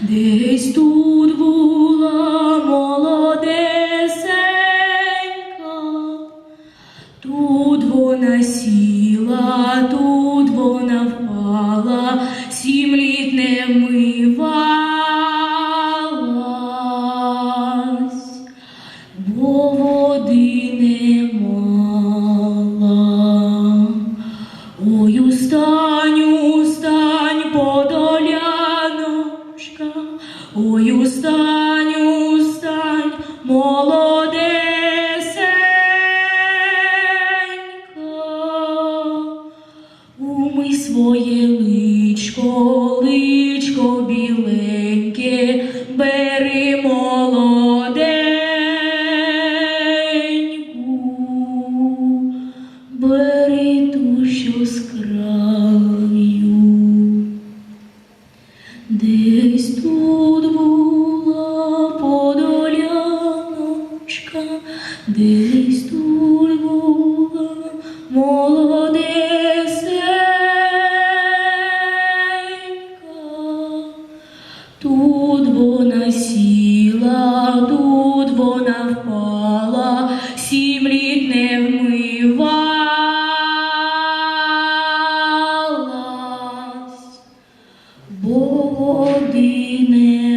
Десь тут була молодесенька, тут вона сіла, тут вона впала, сім літ не вмивалась, ой, устань, устань, молодесенька. Умий своє личко, личко біленьке, бери молоденьку, бери Десь тут була подоляночка, десь тут була молодесенька. Тут вона сіла, тут вона впала. dine